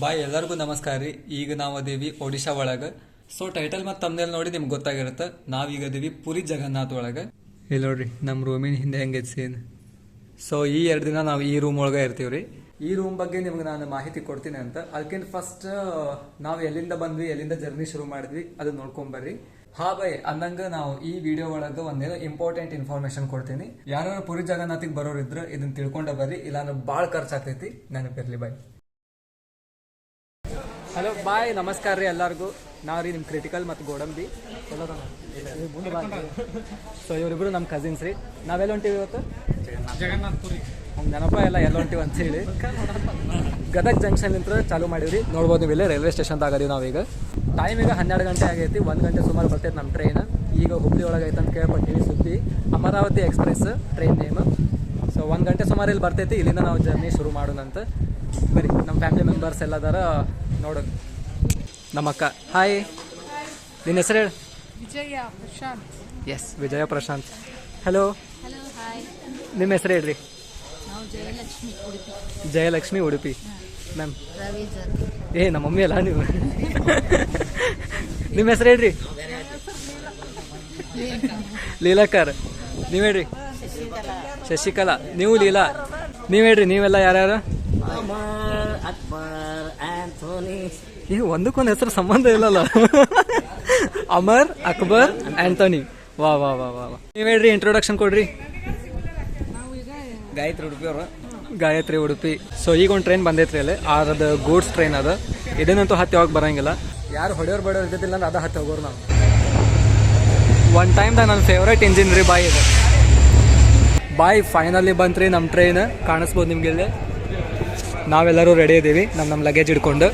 ಬಾಯ್ ಎಲ್ಲರಿಗೂ ನಮಸ್ಕಾರ ರೀ. ಈಗ ನಾವು ಅದೇವಿ ಒಡಿಶಾ ಒಳಗೆ. ಸೊ ಟೈಟಲ್ ಮತ್ತು ತಮ್ಮನೇಲಿ ನೋಡಿ ನಿಮ್ಗೆ ಗೊತ್ತಾಗಿರುತ್ತೆ. ನಾವೀಗ ಅದೇವಿ ಪುರಿ ಜಗನ್ನಾಥ್ ಒಳಗೆ. ಇಲ್ಲಿ ನೋಡ್ರಿ ನಮ್ಮ ರೂಮಿನ ಹಿಂದೆ ಹೆಂಗೆ ಸೀನ್ ಸೊ ಈ ಎರಡು ದಿನ ನಾವು ಈ ರೂಮ್ ಒಳಗೆ ಇರ್ತೀವಿ ರೀ. ಈ ರೂಮ್ ಬಗ್ಗೆ ನಿಮ್ಗೆ ನಾನು ಮಾಹಿತಿ ಕೊಡ್ತೀನಿ ಅಂತ. ಅದಕ್ಕಿಂತ ಫಸ್ಟ್ ನಾವು ಎಲ್ಲಿಂದ ಬಂದ್ವಿ ಎಲ್ಲಿಂದ ಜರ್ನಿ ಶುರು ಮಾಡಿದ್ವಿ ಅದು ನೋಡ್ಕೊಂಬರ್ರಿ ಹಾ ಬೈ ಅಂದಂಗ ನಾವು ಈ ವಿಡಿಯೋ ಒಳಗೆ ಒಂದೇನೋ ಇಂಪಾರ್ಟೆಂಟ್ ಇನ್ಫಾರ್ಮೇಶನ್ ಕೊಡ್ತೀನಿ. ಯಾರು ಪುರಿ ಜಗನ್ನಾಥಿಗೆ ಬರೋರು ಇದ್ರೆ ಇದನ್ನ ತಿಳ್ಕೊಂಡ ಬರ್ರಿ. ಇಲ್ಲಾಂದ್ರೆ ಭಾಳ ಖರ್ಚಾಗ್ತೈತಿ. ನೆನಪಿರಲಿ ಬಾಯ್. ಹಲೋ ಬಾಯ್ ನಮಸ್ಕಾರ ರೀ ಎಲ್ಲರಿಗೂ. ನಾವು ರೀ ನಿಮ್ಮ ಕ್ರಿಟಿಕಲ್ ಮತ್ತು ಗೋಡಂಬಿ ಸೊ ಇವರಿಬ್ರು ನಮ್ಮ ಕಸಿನ್ಸ್ ರೀ. ನಾವೆಲ್ಲ ಹೊಂಟಿವಿ ಇವತ್ತು? ಹಂಗೆ ನಮ್ಮ ನೆನಪ ಎಲ್ಲ ಎಲ್ಲ ಹೊಂಟಿವಿ ಅಂತ ಹೇಳಿ. ಗದಗ ಜಂಕ್ಷನ್ ನಿಂತ್ರ ಚಾಲು ಮಾಡೀವಿ ನೋಡ್ಬೋದು ನೀವು ಇಲ್ಲೇ ರೈಲ್ವೆ ಸ್ಟೇಷನ್ದಾಗ ರೀ ನಾವೀಗ. ಟೈಮ್ ಈಗ ಹನ್ನೆರಡು ಗಂಟೆ ಆಗೈತಿ ಒಂದು ಗಂಟೆ ಸುಮಾರು ಬರ್ತೈತೆ ನಮ್ಮ ಟ್ರೈನ್ ಈಗ ಹುಬ್ಳಿ ಒಳಗೆ ಐತೆ ಅಂತ ಕೇಳ್ಪಟ್ಟಿವಿ ಸುದ್ದಿ. Amaravati express train name so ಒಂದು ಗಂಟೆ ಸುಮಾರು ಇಲ್ಲಿ ಬರ್ತೈತಿ. ಇಲ್ಲಿಂದ ನಾವು ಜರ್ನಿ ಶುರು ಮಾಡೋಣಂತ. ಬರೀ ನಮ್ಮ ಫ್ಯಾಮಿಲಿ ಮೆಂಬರ್ಸ್ ಎಲ್ಲ ಅದಾರ ನೋಡೋಣ. ನಮ್ಮಕ್ಕ. ಹಾಯ್ ನಿನ್ನ ಹೆಸರು ಹೇಳು. ವಿಜಯ ಪ್ರಶಾಂತ್. ಎಸ್ ವಿಜಯ ಪ್ರಶಾಂತ್. ಹಲೋ ನಿಮ್ಮ ಹೆಸರು ಹೇಳ್ರಿ. ಜಯಲಕ್ಷ್ಮಿ ಉಡುಪಿ. ಜಯಲಕ್ಷ್ಮಿ ಉಡುಪಿ. ಮ್ಯಾಮ್ ಏ ನಮ್ಮ ಮಮ್ಮಿ ಅಲ್ಲ ನೀವು? ನಿಮ್ಮ ಹೆಸರು ಹೇಳ್ರಿ. ಲೀಲಾಕರ್. ನೀವು ಹೇಳ್ರಿ. ಶಶಿಕಲಾ. ನೀವು ಲೀಲಾ. ನೀವು ಹೇಳ್ರಿ ನೀವೆಲ್ಲ ಯಾರ್ಯಾರು? ಆಂಥೋನಿ ಈಗ ಒಂದಕ್ಕೊಂದು ಹೆಸರು ಸಂಬಂಧ ಇಲ್ಲಲ್ಲ. ಅಮರ್ ಅಕ್ಬರ್ ಆಂಥೋನಿ. ವಾ ವಾ ವಾ ವಾ ವಾ. ನೀವು ಹೇಳ್ರಿ ಇಂಟ್ರೊಡಕ್ಷನ್ ಕೊಡ್ರಿ. ಗಾಯತ್ರಿ ಉಡುಪಿ ಅವರು. ಗಾಯತ್ರಿ ಉಡುಪಿ. ಸೊ ಈಗ ಒಂದು ಟ್ರೈನ್ ಬಂದೈತ್ರಿ ಅಲ್ಲಿ. ಅದ ಗೂಡ್ಸ್ ಟ್ರೈನ್ ಅದ. ಇದನ್ನಂತೂ ಹತ್ತಿ ಹೋಗಕ್ಕೆ ಬರಂಗಿಲ್ಲ. ಯಾರು ಹೊಡೆಯೋರು ಬಡೋರು ಇದ್ದಿದ್ದಿಲ್ಲ ಅಂದ್ರೆ ಅದ ಹತ್ತಿ ಹೋಗೋರು ನಾವು. ಒನ್ ಟೈಮ್ದಾಗ ನನ್ನ ಫೇವ್ರೇಟ್ ಇಂಜಿನ್ ರೀ ಬಾಯ್ ಇದೆ. ಬಾಯ್ ಫೈನಲಿ ಬಂತ್ರಿ ನಮ್ಮ ಟ್ರೈನ್ ಕಾಣಿಸ್ಬೋದು ನಿಮ್ಗೆ ಇಲ್ಲಿ. ನಾವೆಲ್ಲರೂ ರೆಡಿ ಇದ್ದೀವಿ ನಮ್ಮ ನಮ್ಮ ಲಗೇಜ್ ಹಿಡ್ಕೊಂಡು.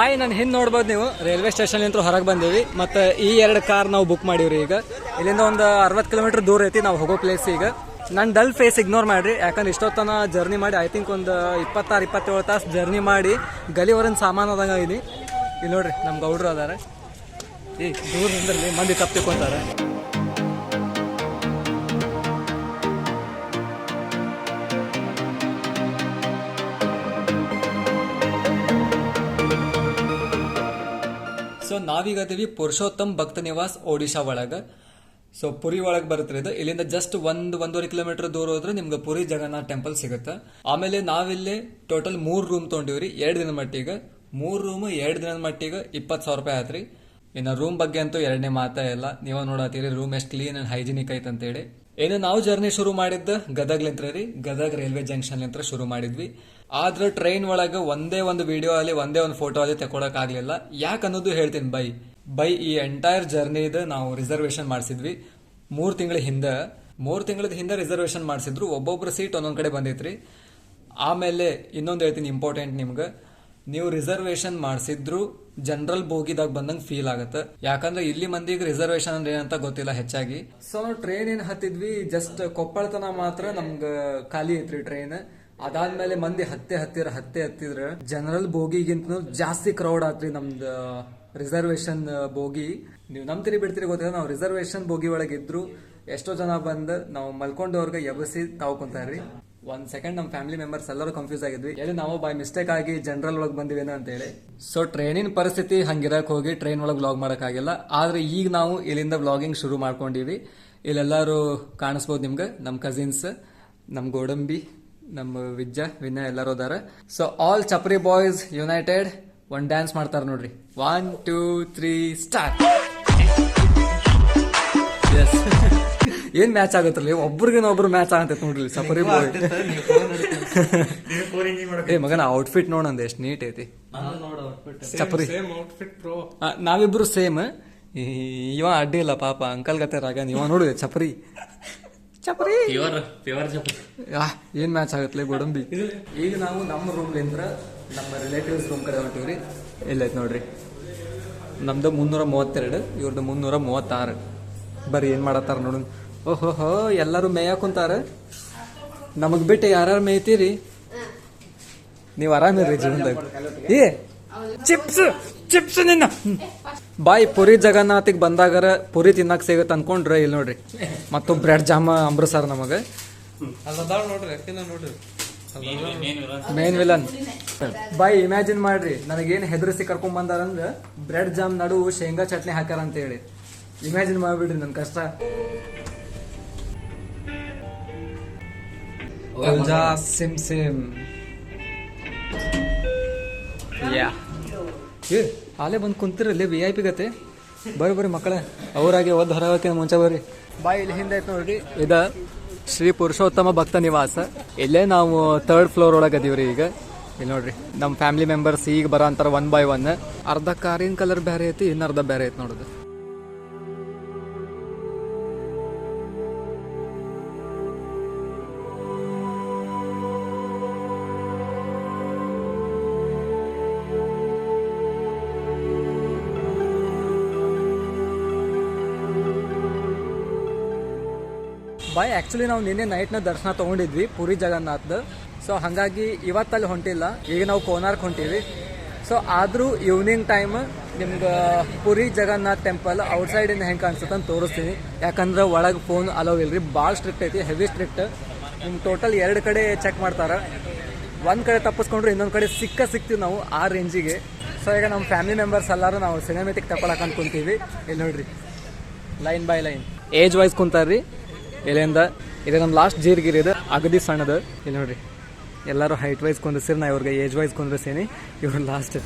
ಬಾಯ್, ನಾನು ಹಿಂದೆ ನೋಡ್ಬೋದು ನೀವು? ರೈಲ್ವೆ ಸ್ಟೇಷನ್ ಇಂತ ಹೊರಗೆ ಬಂದೀವಿ. ಮತ್ತು ಈ ಎರಡು ಕಾರ್ ನಾವು ಬುಕ್ ಮಾಡೀವ್ರಿ ಈಗ. ಇಲ್ಲಿಂದ ಒಂದು ಅರವತ್ತು ಕಿಲೋಮೀಟರ್ ದೂರ ಐತಿ ನಾವು ಹೋಗೋ ಪ್ಲೇಸ್ ಈಗ. ನನ್ನ ಡಲ್ ಫೇಸ್ ಇಗ್ನೋರ್ ಮಾಡಿರಿ. ಯಾಕಂದ್ರೆ ಇಷ್ಟೊತ್ತನ ಜರ್ನಿ ಮಾಡಿ ಐ ಥಿಂಕ್ ಒಂದು ಇಪ್ಪತ್ತಾರು, ಇಪ್ಪತ್ತೇಳು ತಾಸು ಜರ್ನಿ ಮಾಡಿ ಗಲಿವರನ್ ಸಾಮಾನು ಅದಂಗೆ ಇಲ್ಲಿ ನೋಡ್ರಿ ನಮ್ಮ ಗೌಡ್ರು ಅದಾರೆ. ಏ, ದೂರದಿಂದ ಮಂದಿ ತಪ್ಪು ತಿಳ್ಕೊಂತಾರೆ ಸೊ ನಾವೀಗ ಅದೀವಿ ಪುರುಷೋತ್ತಮ್ ಭಕ್ತ ನಿವಾಸ್ ಒಡಿಶಾ ಒಳಗೆ. ಸೊ ಪುರಿ ಒಳಗೆ ಬರುತ್ತೆ ಇದು. ಇಲ್ಲಿಂದ ಜಸ್ಟ್ ಒಂದು, ಒಂದೂವರೆ ಕಿಲೋಮೀಟರ್ ದೂರ ಹೋದ್ರೆ ನಿಮ್ಗೆ ಪುರಿ ಜಗನ್ನಾಥ್ ಟೆಂಪಲ್ ಸಿಗುತ್ತೆ. ಆಮೇಲೆ ನಾವಿಲ್ಲಿ ಟೋಟಲ್ ಮೂರು ರೂಮ್ ತೊಗೊಂಡಿವ್ರಿ. ಎರಡು ದಿನ ಮಟ್ಟಿಗೆ. ಮೂರು ರೂಮ್ ಎರಡು ದಿನದ ಮಟ್ಟಿಗೆ ಇಪ್ಪತ್ತು ಸಾವಿರ ರೂಪಾಯಿ ಆತ್ರಿ. ಇನ್ನು ರೂಮ್ ಬಗ್ಗೆ ಅಂತೂ ಎರಡನೇ ಮಾತಾ ಇಲ್ಲ. ನೀವು ನೋಡತ್ತೀರಿ ರೂಮ್ ಎಷ್ಟು ಕ್ಲೀನ್ ಅಂಡ್ ಹೈಜಿನಿಕ್ ಐತೆ ಅಂತೇಳಿ ಏನು ನಾವು ಜರ್ನಿ ಶುರು ಮಾಡಿದ್ದು? ಗದಗ್ಲಿಂತ್ರ ರೀ. ಗದಗ್ ರೈಲ್ವೆ ಜಂಕ್ಷನ್ ಲಿಂತ್ರ ಶುರು ಮಾಡಿದ್ವಿ. ಆದ್ರೆ ಟ್ರೈನ್ ಒಳಗೆ ಒಂದೇ ಒಂದು ವಿಡಿಯೋ ಅಲ್ಲಿ, ಒಂದೇ ಒಂದು ಫೋಟೋ ಅಲ್ಲಿ ತಗೊಳಕ್ ಆಗ್ಲಿಲ್ಲ. ಯಾಕೆ ಅನ್ನೋದು ಹೇಳ್ತೀನಿ ಬೈ. ಬೈ ಈ ಎಂಟೈರ್ ಜರ್ನಿದು ನಾವು ರಿಸರ್ವೇಶನ್ ಮಾಡಿಸಿದ್ವಿ. ಮೂರು ತಿಂಗಳ ಹಿಂದೆ, ಮೂರು ತಿಂಗಳದ ಹಿಂದೆ ರಿಸರ್ವೇಶನ್ ಮಾಡಿಸಿದ್ರು. ಒಬ್ಬೊಬ್ರು ಸೀಟ್ ಒಂದೊಂದು ಕಡೆ ಬಂದೈತ್ರಿ. ಆಮೇಲೆ ಇನ್ನೊಂದು ಹೇಳ್ತೀನಿ ಇಂಪಾರ್ಟೆಂಟ್ ನಿಮ್ಗೆ. ನೀವು ರಿಸರ್ವೇಶನ್ ಮಾಡಿಸಿದ್ರು ಜನರಲ್ ಬೋಗಿದಾಗ ಬಂದಂಗೆ ಫೀಲ್ ಆಗುತ್ತೆ. ಯಾಕಂದ್ರೆ ಇಲ್ಲಿ ಮಂದಿಗೆ ರಿಸರ್ವೇಶನ್ ಅಂದ್ರೆ ಏನಂತ ಗೊತ್ತಿಲ್ಲ ಹೆಚ್ಚಾಗಿ. ಸೊ ನಾವು ಟ್ರೈನ್ ಏನ್ ಹತ್ತಿದ್ವಿ? ಜಸ್ಟ್ ಕೊಪ್ಪಳತನ ಮಾತ್ರ ನಮ್ಗೆ ಖಾಲಿ ಐತ್ರಿ ಟ್ರೈನ್ ಅದಾದ್ಮೇಲೆ ಮಂದಿ ಹತ್ತೆ ಹತ್ತಿರ, ಹತ್ತೆ ಹತ್ತಿದ್ರ ಜನರಲ್ ಬೋಗಿಗಿಂತ ಜಾಸ್ತಿ ಕ್ರೌಡ್ ಆತ್ರಿ ನಮ್ದು ರಿಸರ್ವೇಶನ್ ಬೋಗಿ ನೀವು ನಂಬ್ತಿರಿ ಬಿಡ್ತೀರಿ ಗೊತ್ತಿಲ್ಲ, ನಾವು ರಿಸರ್ವೇಶನ್ ಬೋಗಿ ಒಳಗಿದ್ರು ಎಷ್ಟೋ ಜನ ಬಂದು ನಾವು ಮಲ್ಕೊಂಡವ್ರಿಗೆ ಎಬಸಿ ತಾವು ಕುಂತಾರ್ರಿ. ಒಂದ್ ಸೆಕೆಂಡ್ ನಮ್ಮ ಫ್ಯಾಮಿಲಿ ಮೆಂಬರ್ಸ್ ಎಲ್ಲರೂ ಕನ್ಫ್ಯೂಸ್ ಆಗಿದ್ವಿ. ಎಲ್ಲಿ ನಾವು ಬೈ ಮಿಸ್ಟೇಕ್ ಆಗಿ ಜನರಲ್ ಒಳಗೆ ಬಂದಿವೇನೋ ಅಂತ ಹೇಳಿ. ಸೊ ಟ್ರೈನಿನ ಪರಿಸ್ಥಿತಿ ಹಂಗಿರಕ್ ಹೋಗಿ ಟ್ರೈನ್ ಒಳಗೆ ವ್ಲಾಗ್ ಆಗಿಲ್ಲ ಆದ್ರೆ ಈಗ ನಾವು ಇಲ್ಲಿಂದ ವ್ಲಾಗಿಂಗ್ ಶುರು ಮಾಡ್ಕೊಂಡಿವಿ. ಇಲ್ಲೆಲ್ಲರೂ ಕಾಣಿಸ್ಬೋದು ನಿಮ್ಗೆ? ನಮ್ಮ ಕಸಿನ್ಸ್ ನಮ್ಮ ಗೋಡಂಬಿ ನಮ್ಮ ವಿಜ್ಜ ವಿನಯ್ ಎಲ್ಲರೂ ಅದಾರ so all chapri boys united ಒಂದು ಡ್ಯಾನ್ಸ್ ಮಾಡ್ತಾರ ನೋಡ್ರಿ. One two three start yes ಏನ್ ಮ್ಯಾಚ್ ಆಗತ್ತಲ್ಲ? ಒಬ್ರಿಗಿನ ಒಬ್ರು ಮ್ಯಾಚ್ ಆಗತ್ತೆ ನೋಡ್ರಿ ಚಪ್ರಿ ಬಾಯ್ ಏ ಮಗನ ಔಟ್ಫಿಟ್ ನೋಡಂದ ಎಷ್ಟು ನೀಟ್ ಐತಿ. ಸಫರಿ. ನಾವಿಬ್ರು ಸೇಮ್ ಇವ ಅಡ್ಡಿ ಇಲ್ಲ ಪಾಪ ಅಂಕಲ್ ಗತೆ ರಾಗ ಇವ ನೋಡು ಚಪ್ರಿ ಚಪರಿ ಏನ್ ಮ್ಯಾಚ್ ಆಗತ್ಲೆ ಗೋಡಂಬಿ? ಈಗ ನಾವು ನಮ್ಮ ರೂಮ್ಲಿಂದ್ರ ನಮ್ಮ ರಿಲೇಟಿವ್ಸ್ ರೂಮ್ ಕಡೆ ಹೊಂಟಿವ್ರಿ. ಎಲ್ಲೈತ್ ನೋಡ್ರಿ. ನಮ್ದು ಮುನ್ನೂರ ಮೂವತ್ತೆರಡು ಇವ್ರದ್ದು ಮುನ್ನೂರ ಮೂವತ್ತಾರು. ಬರ್ರಿ ಏನು ಮಾಡತ್ತಾರ ನೋಡು. ಓಹೋಹೋ ಎಲ್ಲರೂ ಮೇಯ ಕುಂತಾರ? ನಮಗ್ ಬಿಟ್ಟು ಯಾರು ಮೇಯ್ತೀರಿ? ನೀವು ಆರಾಮಿರ್ರಿ ಜೀವನದಾಗ. ಏ ಚಿಪ್ಸ್ ಚಿಪ್ಸ್ ನಿನ್ನ. ಬಾಯ್ ಪುರಿ ಜಗನ್ನಾಥಿಗೆ ಬಂದಾಗರ ಪುರಿ ತಿನ್ನಕ್ ಸಿಗತ್ತೆ ಅನ್ಕೊಂಡ್ರೆ ಇಲ್ಲಿ ನೋಡ್ರಿ. ಮತ್ತು ಬ್ರೆಡ್ ಜಾಮ ಅಮೃತಸರ್ ನಮಗೆ. ಮೇನ್ ವಿಲನ್ ಬಾಯ್ ಇಮ್ಯಾಜಿನ್ ಮಾಡ್ರಿ ನನಗೇನು ಹೆದರಿಸಿ ಕರ್ಕೊಂಡ್ ಬಂದಾರಂದ್ರ ಬ್ರೆಡ್ ಜಾಮ್ ನಡುವು ಶೇಂಗಾ ಚಟ್ನಿ ಹಾಕ್ಯಾರ ಅಂತ ಹೇಳಿ. ಇಮ್ಯಾಜಿನ್ ಮಾಡ್ಬಿಡ್ರಿ ನನ್ನ ಕಷ್ಟ. ಕಲ್ಜಾ ಸಿಮ್ ಸಿಮ್ ಯಾ ಏ ಅಲ್ಲೇ ಬಂದು ಕುಂತಿರಲ್ಲಿ ವಿ ಐ ಪಿ ಗತೆ. ಬರ್ರಿ ಬರ್ರಿ ಮಕ್ಕಳೇ. ಅವರಾಗೆ ಒದ್ದು ಹೊರಗೆ ಮುಂಚೆ ಬರ್ರಿ. ಬಾಯ್ ಇಲ್ಲಿ ಹಿಂದೆ ಐತೆ ನೋಡ್ರಿ. ಇದ ಶ್ರೀ ಪುರುಷೋತ್ತಮ ಭಕ್ತ ನಿವಾಸ. ಇಲ್ಲೇ ನಾವು ಥರ್ಡ್ ಫ್ಲೋರ್ ಒಳಗೆ ಅದೀವ್ರಿ ಈಗ. ಇಲ್ಲಿ ನೋಡ್ರಿ ನಮ್ಮ ಫ್ಯಾಮಿಲಿ ಮೆಂಬರ್ಸ್ ಈಗ ಬರೋ ಅಂತಾರ ಒನ್ ಬೈ ಒನ್ ಅರ್ಧ ಕಾರಿನ ಕಲರ್ ಬೇರೆ ಐತಿ ಇನ್ನು ಅರ್ಧ ಬೇರೆ ಐತಿ ನೋಡೋದು. ಬಾಯ್ ಆ್ಯಕ್ಚುಲಿ ನಾವು ನಿನ್ನೆ ನೈಟ್ನ ದರ್ಶನ ತೊಗೊಂಡಿದ್ವಿ, ಪುರಿ ಜಗನ್ನಾಥ್ದು. ಸೊ ಹಾಗಾಗಿ ಇವತ್ತಲ್ಲಿ ಹೊಂಟಿಲ್ಲ, ಈಗ ನಾವು ಕೋನಾರ್ಕ್ ಹೊಂಟೀವಿ. ಸೊ ಆದರೂ ಈವ್ನಿಂಗ್ ಟೈಮ್ ನಿಮ್ಗೆ ಪುರಿ ಜಗನ್ನಾಥ್ ಟೆಂಪಲ್ ಔಟ್ಸೈಡಿಂದ ಹೆಂಗೆ ಕಾಣಿಸುತ್ತೆ ಅಂತ ತೋರಿಸ್ತೀನಿ. ಯಾಕಂದ್ರೆ ಒಳಗೆ ಫೋನ್ ಅಲೋ ಇಲ್ರಿ ಭಾಳ ಸ್ಟ್ರಿಕ್ಟ್ ಐತಿ ಹೆವಿ ಸ್ಟ್ರಿಕ್ಟ್ ನಿಮ್ಗೆ ಟೋಟಲ್ ಎರಡು ಕಡೆ ಚೆಕ್ ಮಾಡ್ತಾರೆ. ಒಂದು ಕಡೆ ತಪ್ಪಿಸ್ಕೊಂಡ್ರೆ ಇನ್ನೊಂದು ಕಡೆ ಸಿಕ್ಕ ಸಿಕ್ತೀವಿ ನಾವು ಆ ರೇಂಜಿಗೆ ಸೊ ಈಗ ನಮ್ಮ ಫ್ಯಾಮಿಲಿ ಮೆಂಬರ್ಸ್ ಎಲ್ಲರೂ ನಾವು ಸಿನಿಮೆಟಿಕ್ ತಗೊಳಕ್ಕೆ ಅನ್ಕೊಂತೀವಿ ಇಲ್ಲಿ ನೋಡ್ರಿ line by line age wise ಕುಂತಾರ್ರಿ. ಇಲ್ಲಿಂದ ಇದು ನಮ್ಮ ಲಾಸ್ಟ್ ಜೀರ್ಗಿರಿ ಇದೆ. ಅಗದಿ ಸಣ್ಣದು. ಇಲ್ಲಿ ನೋಡ್ರಿ. ಎಲ್ಲರೂ ಹೈಟ್ ವೈಸ್ ಕುಂದಿಸಿರಿ ನಾ ಇವ್ರಿಗೆ ಏಜ್ ವೈಸ್ ಕುಂದ್ರಿಸೀನಿ ಇವ್ರು ಲಾಸ್ಟ್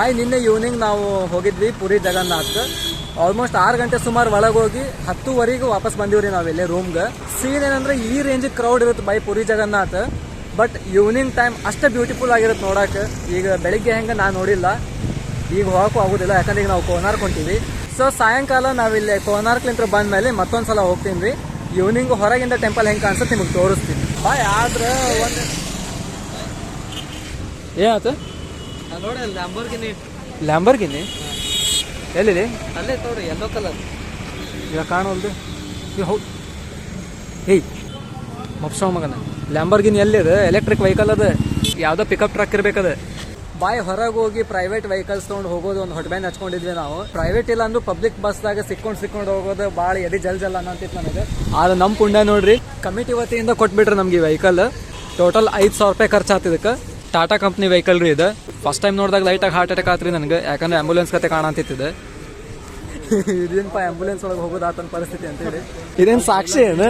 ಬಾಯ್, ನಿನ್ನೆ ಈವ್ನಿಂಗ್ ನಾವು ಹೋಗಿದ್ವಿ ಪುರಿ ಜಗನ್ನಾಥ್. ಆಲ್ಮೋಸ್ಟ್ ಆರು ಗಂಟೆ ಸುಮಾರು ಒಳಗೆ ಹೋಗಿ ಹತ್ತುವರೆಗೆ ವಾಪಸ್ ಬಂದಿವ್ರಿ ನಾವಿಲ್ಲಿ ರೂಮ್ಗೆ ಸೀನ್ ಏನಂದ್ರೆ ಈ ರೇಂಜಿಗೆ ಕ್ರೌಡ್ ಇರುತ್ತೆ by Puri Jagannath. But evening time ಅಷ್ಟು ಬ್ಯೂಟಿಫುಲ್ ಆಗಿರುತ್ತೆ ನೋಡಕ್ಕೆ ಈಗ ಬೆಳಿಗ್ಗೆ ಹೆಂಗೆ ನಾನು ನೋಡಿಲ್ಲ. ಈಗ ಹೋಗಕ್ಕೂ ಆಗೋದಿಲ್ಲ, ಯಾಕಂದ್ರೆ ಈಗ ನಾವು ಕೋನಾರ್ಕ್ ಹೊಂಟೀವಿ. ಸೊ ಸಾಯಂಕಾಲ ನಾವಿಲ್ಲಿ ಕೋನಾರ್ಕ್ಲಿಂತ್ರ ಬಂದ ಮೇಲೆ ಮತ್ತೊಂದು ಸಲ ಹೋಗ್ತೀನಿ ರೀ ಈವ್ನಿಂಗ್ ಹೊರಗಿಂದ ಟೆಂಪಲ್ ಹೆಂಗೆ ಕಾಣಿಸುತ್ತೆ ನಿಮಗೆ ತೋರಿಸ್ತೀನಿ. ಬಾಯ್, ಆದ್ರೆ ಒಂದು ಏನಾಯ್ತು? ನೋಡಿ ಲ್ಯಾಂಬರ್ಗಿನಿ ಲ್ಯಾಂಬರ್ಗಿನಿ ಎಲ್ಲಿದೆ ಅಲ್ಲೇ ತೋರಿ ಎಲ್ಲೋ ಕಲರ್ ಈಗ ಕಾಣೋಲ್ದು ಈಗ ಹೌದು ಏಯ್ ಮಪ್ಸೋ ಮಗನ. ಲ್ಯಾಂಬರ್ಗಿನಿ ಎಲ್ಲಿದೆ? ಎಲೆಕ್ಟ್ರಿಕ್ ವೆಹಿಕಲ್ ಅದ. ಯಾವುದೋ ಪಿಕಪ್ ಟ್ರಕ್ ಇರ್ಬೇಕದ. ಬಾಯ್ ಹೊರಗೆ ಹೋಗಿ ಪ್ರೈವೇಟ್ ವೆಹಿಕಲ್ಸ್ ತೊಗೊಂಡು ಹೋಗೋದು ಒಂದು ಹೊಟ್ಟೆಬ್ಯಾನ್ ಹಚ್ಕೊಂಡಿದ್ವಿ ನಾವು. ಪ್ರೈವೇಟ್ ಇಲ್ಲ ಅಂದ್ರೆ ಪಬ್ಲಿಕ್ ಬಸ್ದಾಗ ಸಿಕ್ಕೊಂಡು ಸಿಕ್ಕೊಂಡು ಹೋಗೋದು ಭಾಳ ಎದಿ ಜಲ್ ಜಲ್ ಅನ್ನಂತಿತ್ತು ನನಗೆ ಆದ್ರೆ ನಮ್ಮ ಪುಣ್ಯ ನೋಡ್ರಿ ಕಮಿಟಿ ವತಿಯಿಂದ ಕೊಟ್ಬಿಟ್ರೆ ನಮ್ಗೆ ಈ ವೆಹಿಕಲ್ ಟೋಟಲ್ ಐದು ಸಾವಿರ ರೂಪಾಯಿ ಖರ್ಚು ಟಾಟಾ ಕಂಪ್ನಿ ವೆಹಿಕಲ್ ರೀ ಇದು. ಫಸ್ಟ್ ಟೈಮ್ ನೋಡಿದಾಗ ಲೈಟಾಗಿ ಹಾರ್ಟ್ ಅಟ್ಯಾಕ್ ಆತ್ರಿ ನನಗೆ. ಯಾಕಂದ್ರೆ ಆಂಬ್ಯುಲೆನ್ಸ್ ಕತೆ ಕಾಣಂತಿತ್ತಿದೆ ಇದೇನಪ್ಪ ಆಂಬ್ಯುಲೆನ್ಸ್ ಒಳಗೆ ಹೋಗೋದಾತನ ಪರಿಸ್ಥಿತಿ ಅಂತ ಹೇಳಿ ಇದೇನು ಸಾಕ್ಷಿ ಏನು?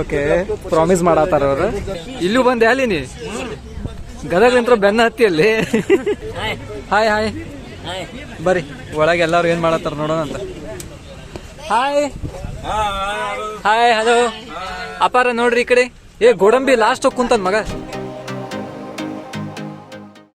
ಓಕೆ ಪ್ರಾಮಿಸ್ ಮಾಡತ್ತಾರ ಅವರು. ಇಲ್ಲೂ ಬಂದೆ ಅಲ್ಲಿ ನೀ? ಗದಗಂತ್ರ ಬೆನ್ನ ಹತ್ತಿಯಲ್ಲಿ ಹಾಯ್ ಹಾಯ್ ಬರಿ ಒಳಗೆ ಎಲ್ಲರೂ ಏನು ಮಾಡತ್ತಾರ ನೋಡೋಣ ಅಂತ. ಹಾಯ್ ಹಾಯ್ ಹಲೋ ಅಪಾರ ನೋಡ್ರಿ ಈ ಕಡೆ. ಏ ಗೋಡಂಬಿ ಲಾಸ್ಟ್ ಕುಂತನ್ ಮಗ.